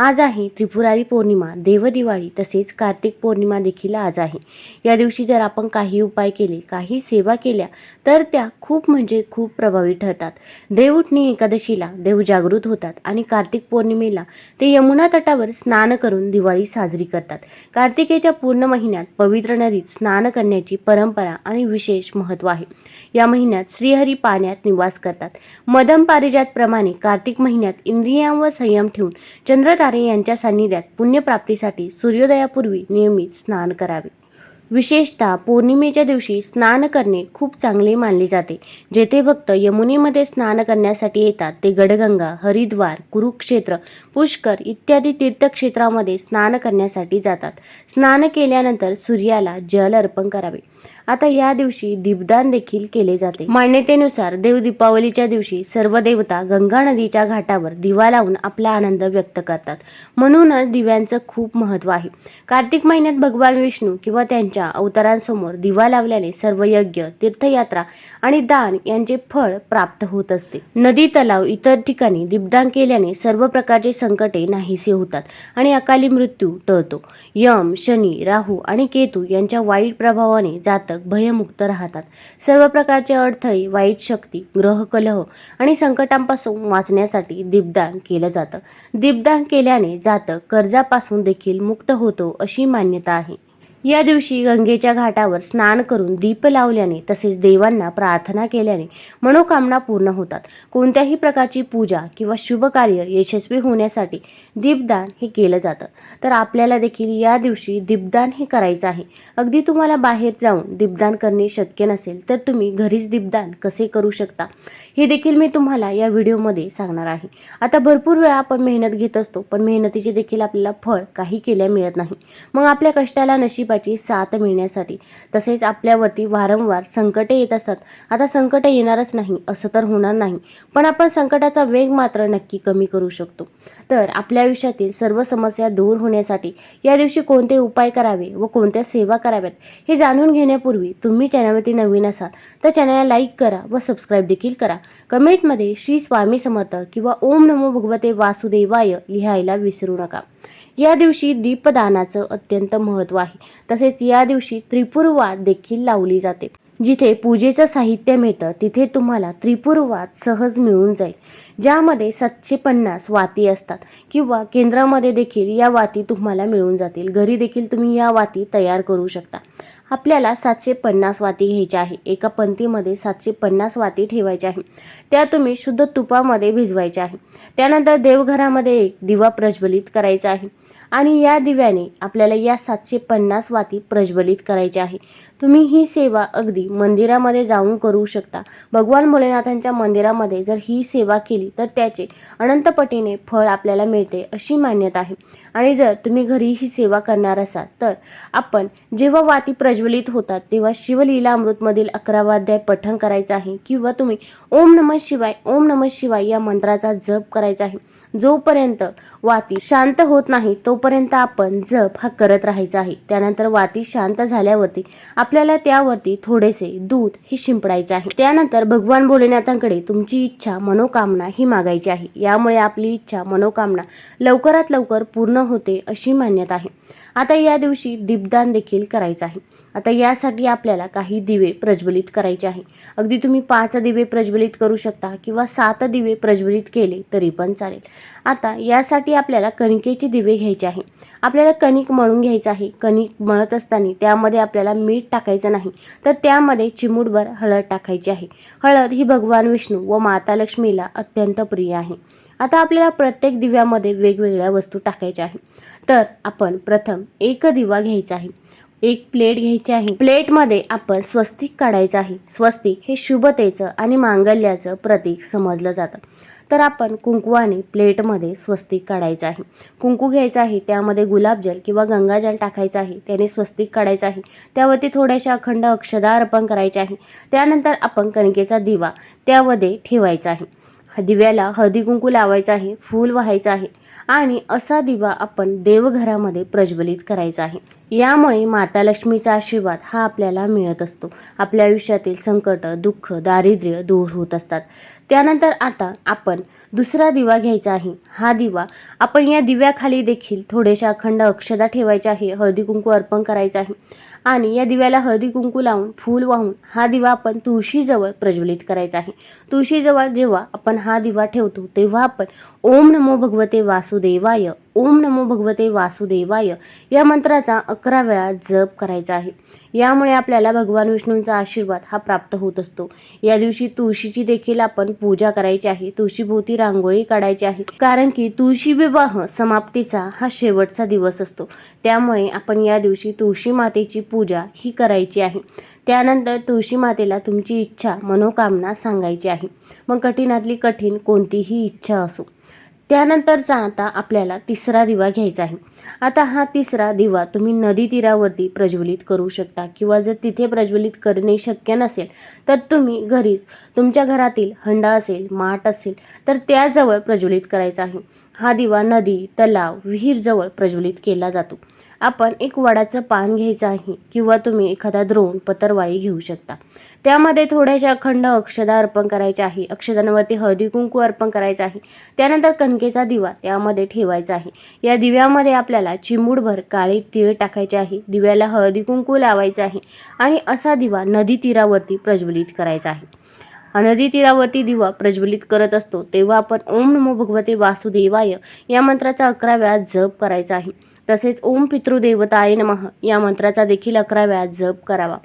आज आहे त्रिपुरारी पौर्णिमा देवदिवाळी तसेच कार्तिक पौर्णिमा देखील आज आहे. या दिवशी जर आपण काही उपाय केले काही सेवा केल्या तर त्या खूप म्हणजे खूप प्रभावी ठरतात. देवउठणी एकादशीला देव जागृत होतात आणि कार्तिक पौर्णिमेला ते यमुना तटावर स्नान करून दिवाळी साजरी करतात. कार्तिकेच्या पूर्ण महिन्यात पवित्र नदीत स्नान करण्याची परंपरा आणि विशेष महत्त्व आहे. या महिन्यात श्रीहरी पाण्यात निवास करतात. मदम पारिजातप्रमाणे कार्तिक महिन्यात इंद्रियांवर संयम ठेवून चंद्रता तारे यांच्या सान्निध्यात पुण्यप्राप्तीसाठी सूर्योदयापूर्वी नियमित स्नान करावे. विशेषतः पौर्णिमेच्या दिवशी स्नान करणे खूप चांगले मानले जाते. जेथे भक्त यमुनेमध्ये स्नान करण्यासाठी येतात ते गडगंगा हरिद्वार कुरुक्षेत्र पुष्कर इत्यादी तीर्थक्षेत्रामध्ये स्नान करण्यासाठी जातात. स्नान केल्यानंतर सूर्याला जल अर्पण करावे. आता या दिवशी दीपदान देखील केले जाते. मान्यतेनुसार देव दीपावलीच्या दिवशी सर्व देवता गंगा नदीच्या घाटावर दिवा लावून आपला आनंद व्यक्त करतात. म्हणूनच दिव्यांचं खूप महत्त्व आहे. कार्तिक महिन्यात भगवान विष्णू किंवा त्यांच्या अवतारांसमोर दिवा लावल्याने सर्व यज्ञ तीर्थयात्रा आणि दान यांचे फळ प्राप्त होत असते. नदी तलाव इतर ठिकाणी दीपदान केल्याने सर्व प्रकारचे संकटे नाहीसे होतात आणि अकाली मृत्यू टळतो. यम शनी राहू आणि केतू यांच्या वाईट प्रभावाने जातक भयमुक्त राहतात. सर्व प्रकारचे अडथळे वाईट शक्ती ग्रह कलह आणि संकटांपासून वाचण्यासाठी दीपदान केलं जातं. दीपदान केल्याने जातक कर्जापासून देखील मुक्त होतो अशी मान्यता आहे. या दिवशी गंगेच्या घाटावर स्नान करून दीप लावल्याने तसेच देवांना प्रार्थना केल्याने मनोकामना पूर्ण होतात. कोणत्याही प्रकारची पूजा किंवा शुभ कार्य यशस्वी होण्यासाठी दीपदान हे केलं जातं. तर आपल्याला देखील या दिवशी दीपदान हे करायचं आहे. अगदी तुम्हाला बाहेर जाऊन दीपदान करणे शक्य नसेल तर तुम्ही घरीच दीपदान कसे करू शकता? हे देखील मी तुम्हाला या व्हिडिओमध्ये सांगणार आहे. आता भरपूर वेळा आपण मेहनत घेत असतो पण मेहनतीचे देखील आपल्याला फळ काही केल्या मिळत नाही. मग आपल्या कष्टाला नशीब नशिबाची साथ मिळण्यासाठी. तसेच आपल्यावरती वारंवार संकटे येत असतात. आता संकट येणारच नाही असं तर होणार नाही. पण आपण संकटाचा वेग मात्र नक्की कमी करू शकतो. तर आपल्या आयुष्यातील सर्व समस्या दूर होण्यासाठी या दिवशी कोणते उपाय करावे व कोणत्या सेवा कराव्यात हे जाणून घेण्यापूर्वी तुम्ही चॅनलवरती नवीन असाल तर चॅनलला लाईक करा व सबस्क्राईब देखील करा. कमेंटमध्ये श्री स्वामी समर्थ किंवा ओम नमो भगवते वासुदेवाय लिहायला विसरू नका. या दिवशी दीपदानाचं अत्यंत महत्त्व आहे. तसेच या दिवशी त्रिपुरवाद देखील लावली जाते. जिथे पूजेचं साहित्य मिळतं तिथे तुम्हाला त्रिपुरवाद सहज मिळून जाईल. ज्यामध्ये सातशे पन्नास वाती असतात किंवा केंद्रामध्ये देखील या वाती तुम्हाला मिळून जातील. घरी देखील तुम्ही या वाती तयार करू शकता. आपल्याला सातशे पन्नास वाती घ्यायच्या आहे. एका पंथीमध्ये सातशे पन्नास वाती ठेवायच्या आहे. त्या तुम्ही शुद्ध तुपामध्ये भिजवायच्या आहे. त्यानंतर देवघरामध्ये एक दिवा प्रज्वलित करायचा आहे. आणि या दिव्याने आपल्याला या सातशे पन्नास वाती प्रज्वलित करायच्या आहे. तुम्ही ही सेवा अगदी मंदिरामध्ये जाऊन करू शकता. भगवान भोलेनाथांच्या मंदिरामध्ये जर ही सेवा केली तर त्याचे अनंतपटीने फळ आपल्याला मिळते अशी मान्यता आहे. आणि जर तुम्ही घरी ही सेवा करणार असाल तर आपण जेव्हा वाती प्रज्वलित होतात तेव्हा शिवलीला अमृतमधील अकरावाध्याय पठण करायचं आहे. किंवा तुम्ही ओम नमः शिवाय ओम नमः शिवाय या मंत्राचा जप करायचा आहे. जोपर्यंत वाती शांत होत नाही तोपर्यंत आपण जप हा करत राहायचा आहे. त्यानंतर वाती शांत झाल्यावरती आपल्याला त्यावरती थोडेसे दूध हे शिंपडायचे आहे. त्यानंतर भगवान भोलेनाथांकडे तुमची इच्छा मनोकामना ही मागायची आहे. यामुळे आपली इच्छा मनोकामना लवकरात लवकर पूर्ण होते अशी मान्यता आहे. आता या दिवशी दीपदान देखील करायचं आहे. आता यासाठी आपल्याला काही दिवे प्रज्वलित करायचे आहे. अगदी तुम्ही पाच दिवे प्रज्वलित करू शकता किंवा सात दिवे प्रज्वलित केले तरी पण चालेल. आता यासाठी आपल्याला कणिकेचे दिवे घ्यायचे आहे. आपल्याला कणिक मळून घ्यायचं आहे. कणिक मळत असताना त्यामध्ये आपल्याला मीठ टाकायचं नाही. तर त्यामध्ये चिमूटभर हळद टाकायची आहे. हळद ही भगवान विष्णू व माता लक्ष्मीला अत्यंत प्रिय आहे. आता आपल्याला प्रत्येक दिव्यामध्ये वेगवेगळ्या वस्तू टाकायच्या आहे. तर आपण प्रथम एक दिवा घ्यायचा आहे. एक प्लेट घ्यायची आहे. प्लेटमध्ये आपण स्वस्तिक काढायचं आहे. स्वस्तिक हे शुभतेचं आणि मांगल्याचं प्रतीक समजलं जातं. तर आपण कुंकवाने प्लेटमध्ये स्वस्तिक काढायचं आहे. कुंकू घ्यायचं आहे त्यामध्ये गुलाबजल किंवा गंगाजल टाकायचं आहे. त्याने स्वस्तिक काढायचं आहे. त्यावरती थोड्याशा अखंड अक्षदा अर्पण करायचे आहे. त्यानंतर आपण कणकेचा दिवा त्यामध्ये ठेवायचा आहे. दिव्याला हळदी कुंकू लावायचं आहे फूल व्हायचं आहे आणि असा दिवा आपण देवघरामध्ये प्रज्वलित करायचा आहे. यामुळे माता लक्ष्मीचा आशीर्वाद हा आपल्याला मिळत असतो. आपल्या आयुष्यातील संकट दुःख दारिद्र्य दूर होत असतात. त्यानंतर आता आपण दुसरा दिवा घ्यायचा आहे. हा दिवा आपण या दिव्याखाली देखील थोडेशा अखंड अक्षदा ठेवायचे आहे. हळदी कुंकू अर्पण करायचं आहे. आणि या दिव्याला हळदी कुंकू लावून फूल वाहून हा दिवा आपण तुळशीजवळ प्रज्वलित करायचा आहे. तुळशीजवळ जेव्हा आपण हा दिवा ठेवतो तेव्हा आपण ओम नमो भगवते वासुदेवाय ओम नमो भगवते वासुदेवाय. या मंत्राचा अकरा वेळा जप करायचा आहे. यामुळे आपल्याला भगवान विष्णूंचा आशीर्वाद हा प्राप्त होत असतो. या दिवशी तुळशीची देखील आपण पूजा करायची आहे. तुळशीभोवती रांगोळी काढायची आहे. कारण की तुळशी विवाह समाप्तीचा हा शेवटचा दिवस असतो. त्यामुळे आपण या दिवशी तुळशी मातेची पूजा ही करायची आहे. त्यानंतर तुळशी मातेला तुमची इच्छा मनोकामना सांगायची आहे. मग कठीणातली कठीण कोणतीही इच्छा असो. त्यानंतरचा आता आपल्याला तिसरा दिवा घ्यायचा आहे. आता हा तिसरा दिवा तुम्ही नदी तीरावरती प्रज्वलित करू शकता किंवा जर तिथे प्रज्वलित करणे शक्य नसेल तर तुम्ही घरीच तुमच्या घरातील हंडा असेल माठ असेल तर त्याजवळ प्रज्वलित करायचा आहे. हा दिवा नदी तलाव विहीरजवळ प्रज्वलित केला जातो. आपण एक वडाचं पान घ्यायचं आहे किंवा तुम्ही एखादा द्रोण पतरवाळी घेऊ शकता. त्यामध्ये थोड्याशा अखंड अक्षदा अर्पण करायच्या आहे. अक्षदांवरती हळदी कुंकू अर्पण करायचं आहे. त्यानंतर कणकेचा दिवा त्यामध्ये ठेवायचा आहे. या दिव्यामध्ये आपल्याला चिमूडभर काळे तीळ टाकायचे आहे. दिव्याला हळदी कुंकू लावायचं आहे आणि असा दिवा नदी तीरावरती प्रज्वलित करायचा आहे. नदी तीरावरती दिवा प्रज्वलित करत असतो तेव्हा आपण ओम नमो भगवते वासुदेवाय या मंत्राचा अकरा वेळा जप करायचा आहे. तसेच ओम पितृदेवताय नमः या मंत्राचा देखील अकरा वेळा जप करावा.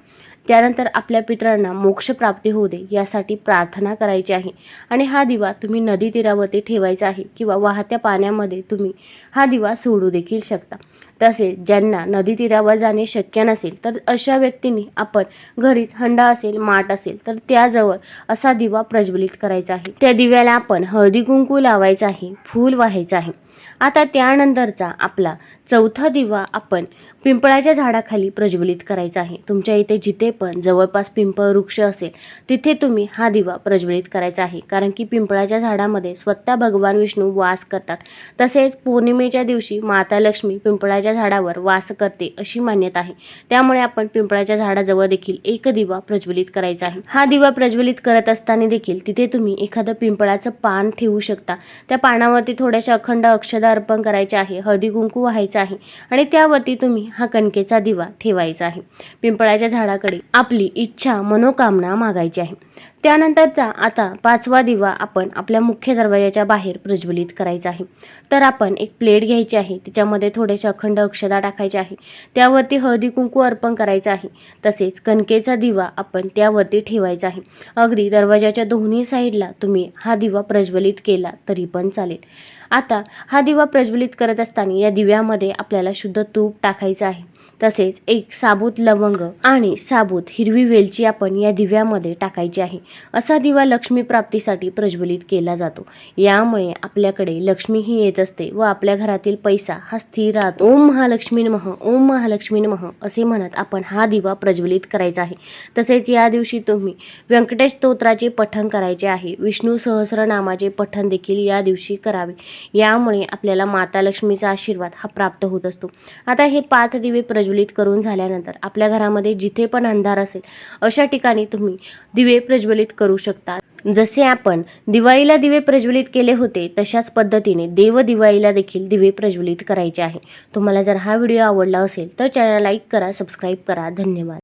त्यानंतर आपल्या पितरांना मोक्षप्राप्ती होऊ दे यासाठी प्रार्थना करायची आहे. आणि हा दिवा तुम्ही नदी तीरावरती ठेवायचा आहे किंवा वाहत्या पाण्यामध्ये तुम्ही हा दिवा सोडू देखील शकता. तसेच ज्यांना नदी तीरावर जाणे शक्य नसेल तर अशा व्यक्तींनी आपण घरीच हंडा असेल माठ असेल तर त्याजवळ असा दिवा प्रज्वलित करायचा आहे. त्या दिव्याला आपण हळदी कुंकू लावायचा आहे फूल व्हायचं आहे. आता त्यानंतरचा आपला चौथा दिवा आपण पिंपळाच्या झाडाखाली प्रज्वलित करायचा आहे. तुमच्या इथे जिथे पण जवळपास पिंपळ वृक्ष असेल तिथे तुम्ही हा दिवा प्रज्वलित करायचा आहे. कारण की पिंपळाच्या झाडामध्ये स्वतः भगवान विष्णू वास करतात. तसेच पौर्णिमेच्या दिवशी माता लक्ष्मी पिंपळाच्या झाडावर वास करते अशी मान्यता आहे. त्यामुळे आपण पिंपळाच्या झाडाजवळ देखील एक दिवा प्रज्वलित करायचा आहे. हा दिवा प्रज्वलित करत असताना देखील तिथे तुम्ही एखादं पिंपळाचं पान ठेवू शकता. त्या पानावरती थोड्याशा अखंड अक्षदा अर्पण करायचे आहे. हळदी कुंकू व्हायचं आहे आणि त्यावरती तुम्ही हा कणकेचा दिवा ठेवायचा आहे. पिंपळाच्या झाडाकडे आपली इच्छा मनोकामना मागायची आहे. त्यानंतरचा आता पाचवा दिवा आपण आपल्या मुख्य दरवाजाच्या बाहेर प्रज्वलित करायचा आहे. तर आपण एक प्लेट घ्यायची आहे तिच्यामध्ये थोडेसे अखंड अक्षदा टाकायचे आहे. त्यावरती हळदी कुंकू अर्पण करायचं आहे. तसेच कणकेचा दिवा आपण त्यावरती ठेवायचा आहे. अगदी दरवाजाच्या दोन्ही साईडला तुम्ही हा दिवा प्रज्वलित केला तरी पण चालेल. आता हा दिवा प्रज्वलित करत असताना या दिव्यामध्ये आपल्याला शुद्ध तूप टाकायचं आहे. तसेच एक साबूत लवंग आणि साबूत हिरवी वेलची आपण या दिव्यामध्ये टाकायची आहे. असा दिवा लक्ष्मी प्राप्तीसाठी प्रज्वलित केला जातो. यामुळे आपल्याकडे लक्ष्मी ही येत असते व आपल्या घरातील पैसा हा स्थिर राहतो. ओम महालक्ष्मी मह ओम महालक्ष्मी मह असे म्हणत आपण हा दिवा प्रज्वलित करायचा आहे. तसेच या दिवशी तुम्ही व्यंकटेश स्तोत्राचे पठण करायचे आहे. विष्णू सहस्रनामाचे पठण देखील या दिवशी करावे. यामुळे आपल्याला माता लक्ष्मीचा आशीर्वाद हा प्राप्त होत असतो. आता हे पाच दिवे प्रज्वलित करून झाल्यानंतर आपल्या घरामध्ये जिथे पण अंधार असेल अशा ठिकाणी तुम्ही दिवे प्रज्वलित करू शकता. जसे आपण दिवाळीला दिवे प्रज्वलित केले होते तशाच पद्धतीने देव दिवाळीला देखील दिवे प्रज्वलित करायचे आहे. तुम्हाला जर हा व्हिडिओ आवडला असेल तर चॅनल लाईक करा सबस्क्राईब करा. धन्यवाद.